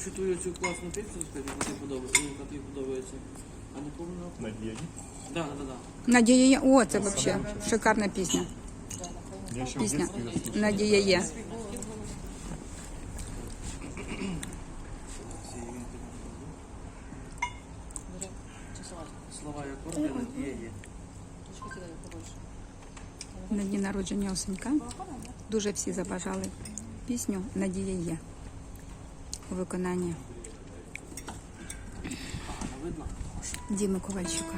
що твою цю класну пісню, яка тобі подобається, яка тобі подобається. А не повинна. Надія. Да, да, да. Надія є. О, це вообще шикарна пісня. Я ще в Пісня. детстве её надія є. На дні народження Осенька дуже всі забажали пісню Надія є. у виконанні Діми Ковальчука.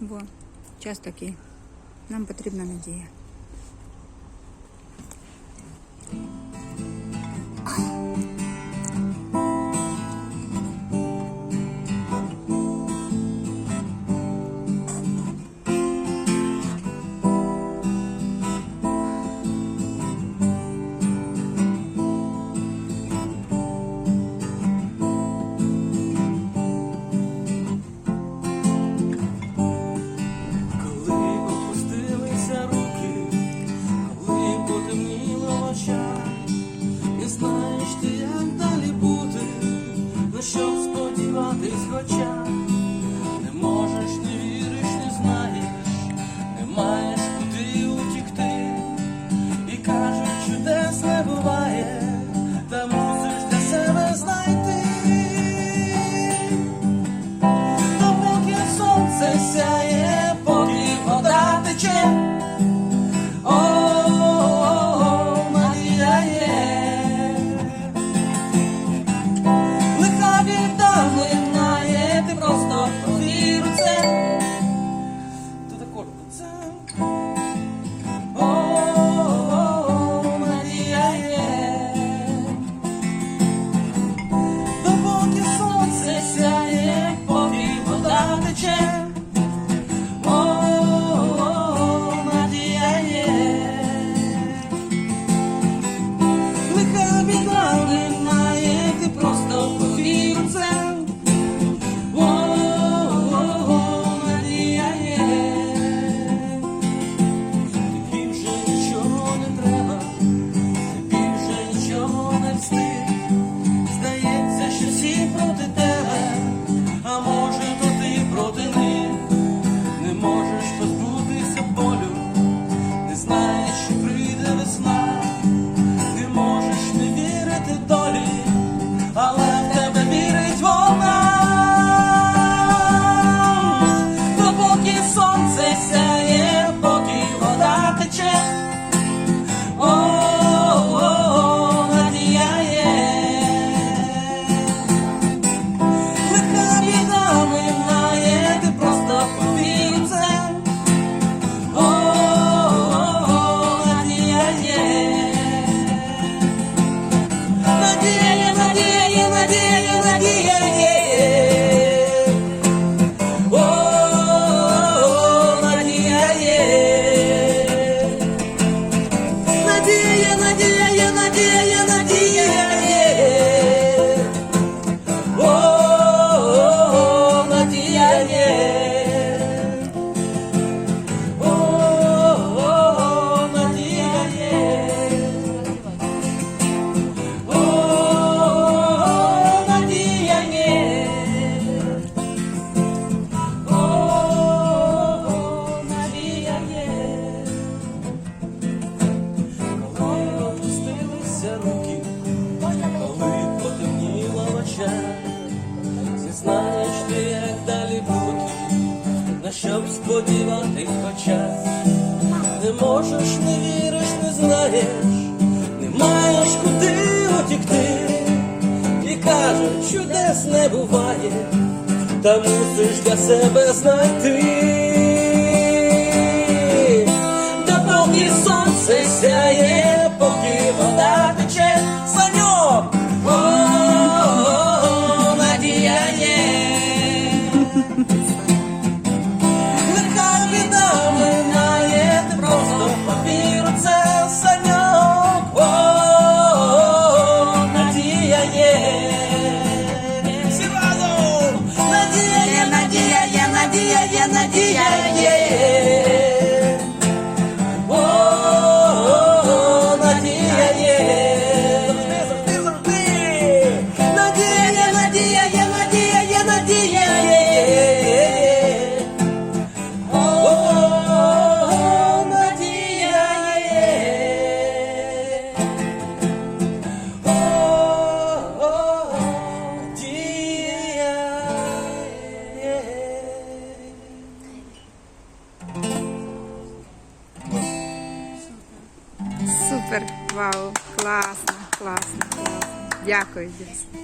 Бо час такий. Нам потрібна надія. noite. dear руки, коли потемніла в очах, Зізнаєш ти, як далі бути, на що б сподіватись хоча не можеш, не віриш, не знаєш, не маєш куди утікти, і кажуть, чудес не буває, та мусиш для себе знайти. Сонце сяє дев'яне. Супер! Вау! Класно, класно. Дякую, дідусь.